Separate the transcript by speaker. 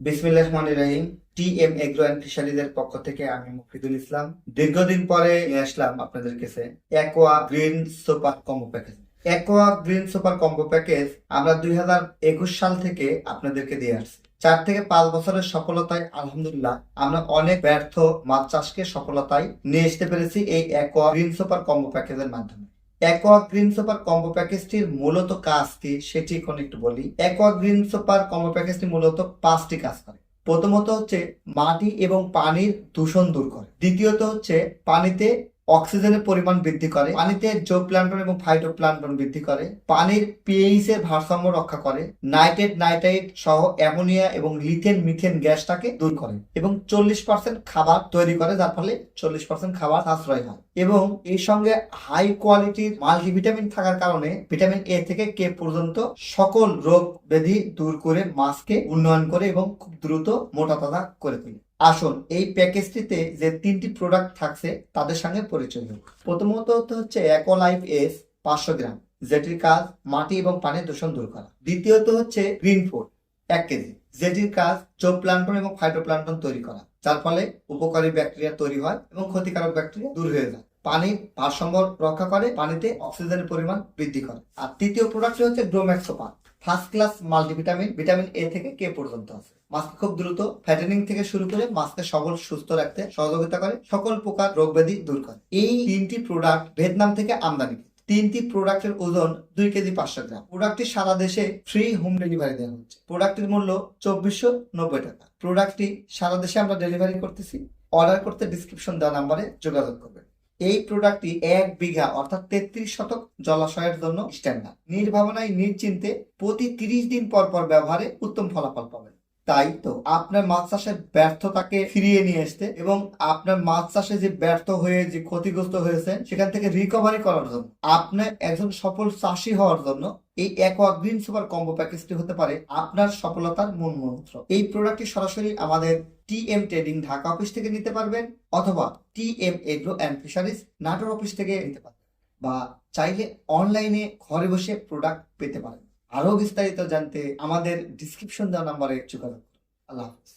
Speaker 1: বিসমিল্লাহ রহমান রহিম। টি এম এগ্রো অ্যান্ড ফিশারিজের পক্ষ থেকে আমি মুফিদুল ইসলাম। দীর্ঘদিন পরে নিয়ে আসলাম আপনাদের কাছে aqua green super combo package aqua green super combo package আমরা দুই হাজার একুশ সাল থেকে আপনাদেরকে দিয়ে আসছি। চার থেকে পাঁচ বছরের সফলতায় আলহামদুলিল্লাহ আমরা অনেক ব্যর্থ মাছ চাষকে সফলতায় নিয়ে আসতে পেরেছি এই অ্যাকোয়া গ্রিন সুপার কম্বো প্যাকেজের মাধ্যমে। অ্যাকোয়া গ্রিন সুপার কম্বো প্যাকেজটির মূলত কাজ কি সেটি এখন একটু বলি। অ্যাকোয়া গ্রিন সুপার কম্বো প্যাকেজটি মূলত পাঁচটি কাজ করে। প্রথমত হচ্ছে মাটি এবং পানির দূষণ দূর করে। দ্বিতীয়ত হচ্ছে পানিতে অক্সিজেনের পরিমাণ বৃদ্ধি করে, পানিতে জো প্লান্টন এবং ফাইটো প্লান্টন বৃদ্ধি করে, পানির পিএইচ এর ভারসাম্য রক্ষা করে, নাইট্রেট, নাইট্রাইট সহ অ্যামোনিয়া এবং লিথেন, মিথেন গ্যাসটাকে দূর করে এবং চল্লিশ পার্সেন্ট খাবার তৈরি করে, যার ফলে চল্লিশ পার্সেন্ট খাবার সাশ্রয় হয় এবং এর সঙ্গে হাই কোয়ালিটির মাল্টিভিটামিন থাকার কারণে ভিটামিন এ থেকে কে পর্যন্ত সকল রোগ ব্যাধি দূর করে মাছকে উন্নয়ন করে এবং খুব দ্রুত মোটা তাজা করে তোলে। আসুন, এই প্যাকেজটিতে যে তিনটি প্রোডাক্ট থাকছে, তাদের সঙ্গে পরিচয় হোক প্রথমত হচ্ছে অ্যাকোলাইফ এস পাঁচশো গ্রাম। যেটির কাজ মাটি এবং পানির দূষণ দূর করা। দ্বিতীয়ত হচ্ছে গ্রিন ফুড এক কেজি। যেটির কাজ প্লান্টন এবং ফাইটোপ্লান্টন তৈরি করা। যার ফলে উপকারী ব্যাকটেরিয়া তৈরি হয় এবং ক্ষতিকারক ব্যাকটেরিয়া দূর হয়ে যায়। পানির ভারসাম্য রক্ষা করে, পানিতে অক্সিজেনের পরিমাণ বৃদ্ধি করে। আর তৃতীয় প্রোডাক্টটি হচ্ছে গ্রোম্যাক্সোপান first class multivitamin vitamin A থেকে কে পর্যন্ত আছে। মাছকে খুব দ্রুত ফ্যাটেনিং থেকে শুরু করে মাছকে সবল, সুস্থ রাখতে সহযোগিতা করে। সকল প্রকার রোগ ব্যাধি দূর করে। এই তিনটি প্রোডাক্ট ভিয়েতনাম থেকে আমদানি। তিনটি প্রোডাক্টের ওজন দুই কেজি পাঁচশো গ্রাম। প্রোডাক্টটি সারা দেশে ফ্রি হোম ডেলিভারি দেওয়া হচ্ছে। প্রোডাক্টের মূল্য চব্বিশশো নব্বই টাকা। প্রোডাক্টটি সারা দেশে আমরা ডেলিভারি করতেছি। অর্ডার করতে ডিসক্রিপশন দেওয়া নাম্বারে যোগাযোগ করবেন। এই প্রোডাক্টটি এক বিঘা অর্থাৎ তেত্রিশ শতক জলাশয়ের জন্য স্ট্যান্ডার্ড নির্ভাবনায় নিশ্চিন্তে প্রতি তিরিশ দিন পর পর ব্যবহারে উত্তম ফলাফল পাবেন। তাই তো আপনার মাছ চাষের ব্যর্থতাকে ফিরিয়ে নিয়ে আসতে এবং আপনার মাছ চাষে যে ব্যর্থ হয়ে, যে ক্ষতিগ্রস্ত হয়েছে সেখান থেকে রিকভারি করার জন্য আপনার একজন সফল চাষি হওয়ার জন্য এই অ্যাকোয়া গ্রিন সুপার কম্বো প্যাকেজটি হতে পারে আপনার সফলতার মূল মন্ত্র এই প্রোডাক্টটি সরাসরি আমাদের T M trading Dhaka office থেকে নিতে পারবেন অথবা T M agro and fisheries Natore office থেকে নিতে পারবেন বা চাইলে অনলাইনে ঘরে বসে প্রোডাক্ট পেতে পারেন। আরও বিস্তারিত জানতে আমাদের ডিসক্রিপশন দেওয়া নাম্বারে যোগাযোগ আল্লাহ হাফিজ।